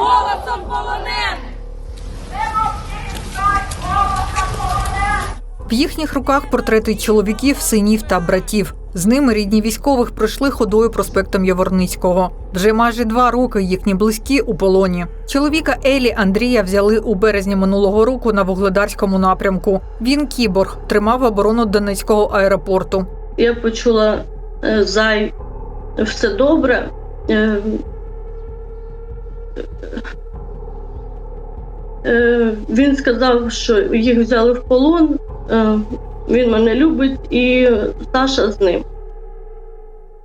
голосом полонених! В їхніх руках портрети чоловіків, синів та братів. З ними рідні військових пройшли ходою проспектом Яворницького. Вже майже два роки їхні близькі у полоні. Чоловіка Елі Андрія взяли у березні минулого року на вугледарському напрямку. Він кіборг тримав оборону Донецького аеропорту. Я почула е, зай, все добре. Е, Він сказав, що їх взяли в полон, е, він мене любить, і Саша з ним.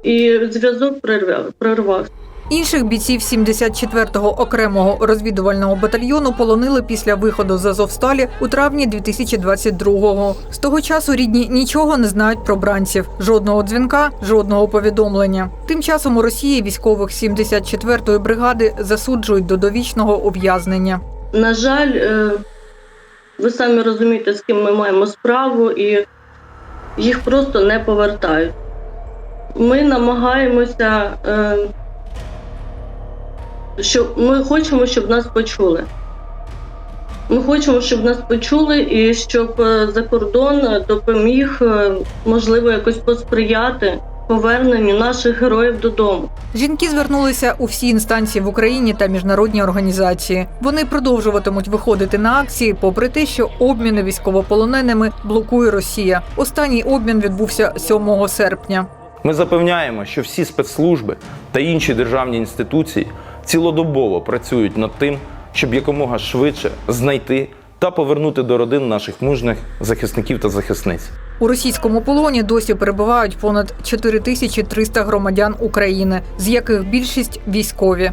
І зв'язок прервав, прервався. Інших бійців 74-го окремого розвідувального батальйону полонили після виходу з Азовсталі у травні 2022-го. З того часу рідні нічого не знають про бранців, жодного дзвінка, жодного повідомлення. Тим часом у Росії військових 74-ї бригади засуджують до довічного ув'язнення. На жаль, е, ви самі розумієте, з ким ми маємо справу, і їх просто не повертають. Ми намагаємося, е, щоб ми хочемо, щоб нас почули. Ми хочемо, щоб нас почули і щоб е, за кордон допоміг, е, можливо, якось посприяти поверненню наших героїв додому. Жінки звернулися у всі інстанції в Україні та міжнародні організації. Вони продовжуватимуть виходити на акції, попри те, що обміни військовополоненими блокує Росія. Останній обмін відбувся 7 серпня. Ми запевняємо, що всі спецслужби та інші державні інституції цілодобово працюють над тим, щоб якомога швидше знайти та повернути до родин наших мужних захисників та захисниць. У російському полоні досі перебувають понад 4300 громадян України, з яких більшість військові.